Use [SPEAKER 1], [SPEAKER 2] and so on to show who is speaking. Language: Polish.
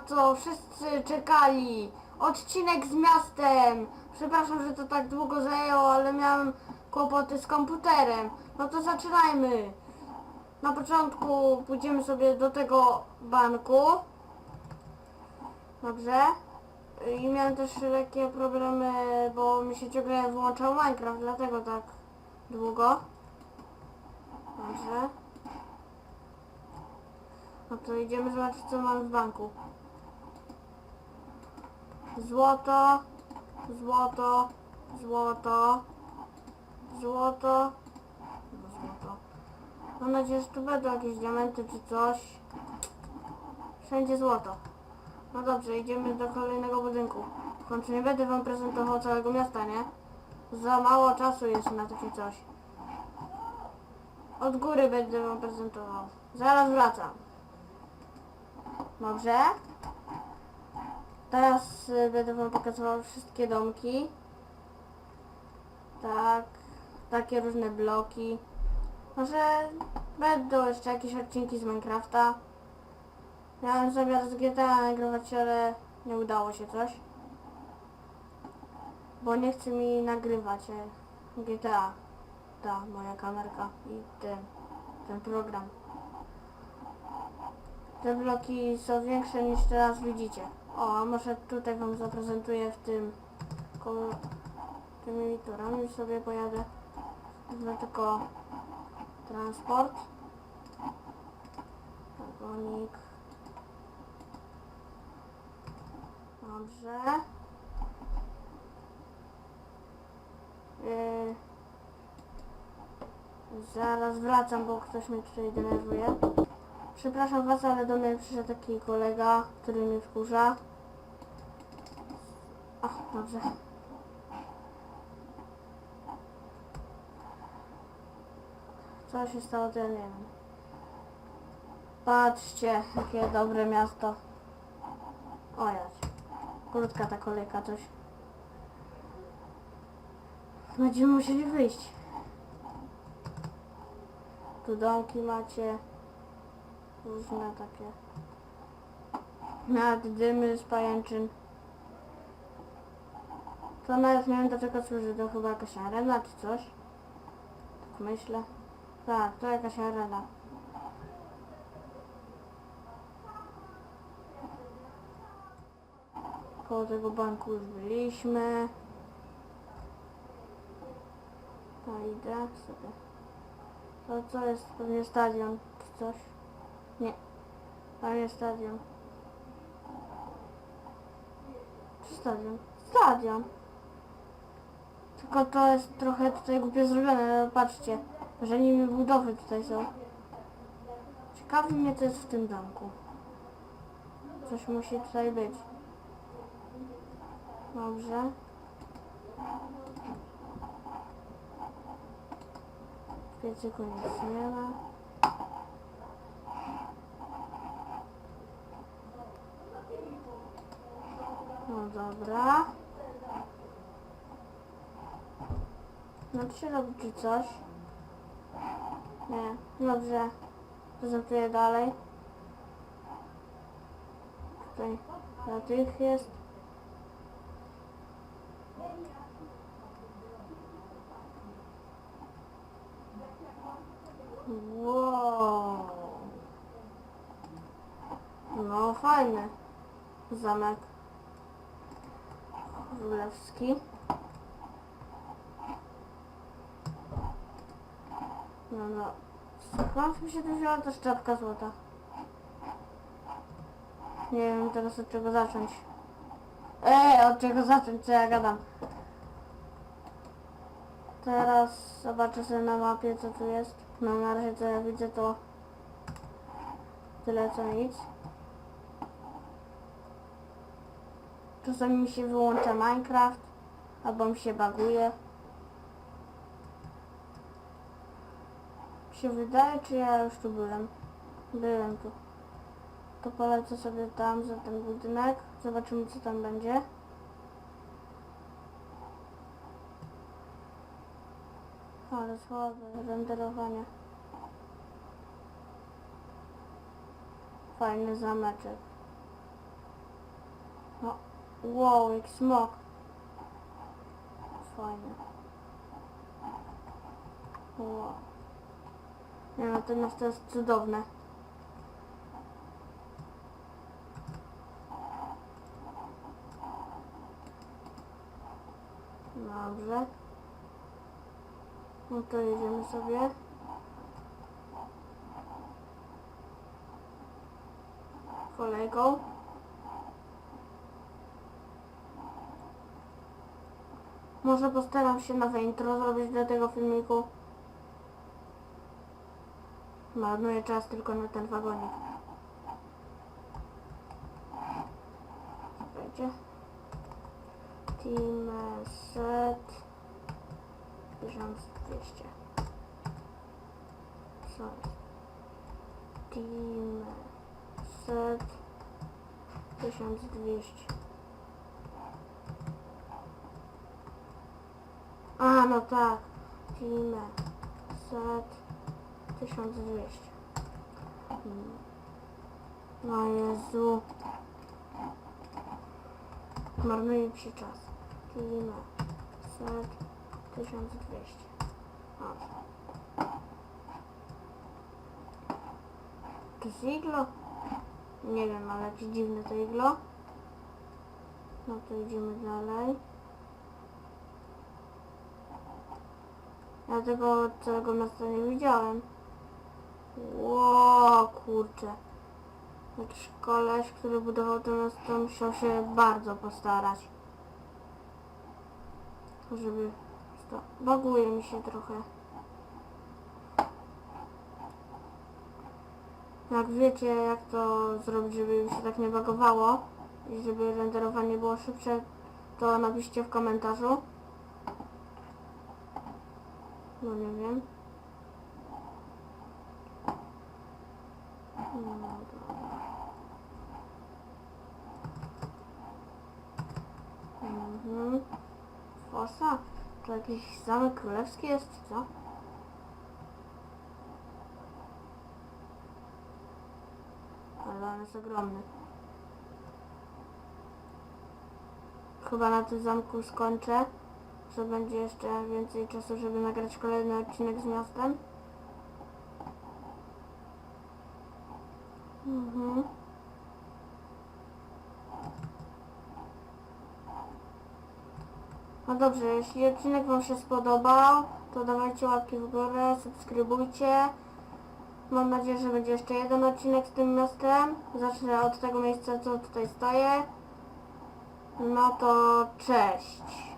[SPEAKER 1] co wszyscy czekali. Odcinek z miastem. Przepraszam, że to tak długo zajęło, ale miałem kłopoty z komputerem. No to zaczynajmy. Na początku pójdziemy sobie do tego banku. Dobrze. I miałem też lekkie problemy, bo mi się ciągle wyłączał Minecraft, dlatego tak długo. Dobrze. No to idziemy zobaczyć co mamy w banku. Złoto, złoto, złoto, złoto, no złoto. Mam nadzieję, że tu będą jakieś diamenty czy coś. Wszędzie złoto. No dobrze, idziemy do kolejnego budynku. W końcu nie będę wam prezentował całego miasta, nie? Za mało czasu jest na takie coś. Od góry będę wam prezentował. Zaraz wracam. Dobrze? Teraz y, będę wam pokazywał wszystkie domki. Tak. Takie różne bloki. Może będą jeszcze jakieś odcinki z Minecrafta. Miałem zamiar z GTA nagrywać, ale nie udało się coś. Bo nie chce mi nagrywać e, GTA. Ta moja kamerka i ten, ten program. Te bloki są większe niż teraz widzicie. O, a może tutaj wam zaprezentuję w tym koło tymi torami sobie pojadę. Wezmę tylko transport. Wagonik. Dobrze. Yy, zaraz wracam, bo ktoś mnie tutaj denerwuje. Przepraszam was, ale do mnie przyszedł taki kolega, który mnie wkurza. Ach, dobrze. Co się stało, to ja nie wiem. Patrzcie, jakie dobre miasto. O jać. Krótka ta kolejka coś. Będziemy musieli wyjść. Tu domki macie. Różne takie. Nawet dymy z pajęczyn. To nawet nie wiem do czego służy. To chyba jakaś arena czy coś. Tak myślę. Tak, to jakaś arena. Koło tego banku już byliśmy. To idę sobie. To co jest? Pewnie stadion czy coś. Nie. Tam jest stadion. Czy stadion? Stadion. Tylko to jest trochę tutaj głupio zrobione, patrzcie. Że nimi budowy tutaj są. Ciekawi mnie co jest w tym domku. Coś musi tutaj być. Dobrze. W piecyku nic nie ma. No dobra. No czy się robi czy coś? Nie. Dobrze. Prezentuję dalej. Tutaj dla tych jest. Wow. No fajny zamek królewski. No no. Skąd mi się tu wzięła ta szczepka złota? Nie wiem teraz od czego zacząć. Ej, od czego zacząć, co ja gadam. Teraz zobaczę sobie na mapie co tu jest. No na razie co ja widzę to tyle co nic. Czasami mi się wyłącza Minecraft albo mi się baguje. Mi się wydaje, czy ja już tu byłem? Byłem tu. To polecę sobie tam za ten budynek. Zobaczymy co tam będzie. Ale słabe renderowanie. Fajny zameczek. No, wow, jak smok. Fajne. Wow. Nie no, to jest cudowne. Dobrze. No to jedziemy sobie. Kolejką. Może postaram się nowe intro zrobić do tego filmiku. Marnuję czas tylko na ten wagonik. Czekajcie. Team set 1200. Co jest? Team set 1200. A, no tak. Team set 1200. Mm. No Jezu. Marnuje mi się czas. Team set 1200. O. To jest iglo? Nie wiem, ale jakieś dziwne to iglo. No to idziemy dalej. Ja tego całego miasta nie widziałem. Ło, kurczę. Jakiś koleś, który budował to miasto, musiał się bardzo postarać. Żeby... To baguje mi się trochę. Jak wiecie, jak to zrobić, żeby mi się tak nie bagowało i żeby renderowanie było szybsze, to napiszcie w komentarzu. No nie wiem. No dobra. Mhm. Fosa? To jakiś zamek królewski jest, co? Ale on jest ogromny. Chyba na tym zamku skończę, że będzie jeszcze więcej czasu, żeby nagrać kolejny odcinek z miastem. Mhm. No dobrze, jeśli odcinek Wam się spodobał, to dawajcie łapki w górę, subskrybujcie. Mam nadzieję, że będzie jeszcze jeden odcinek z tym miastem. Zacznę od tego miejsca, co tutaj stoję. No to cześć.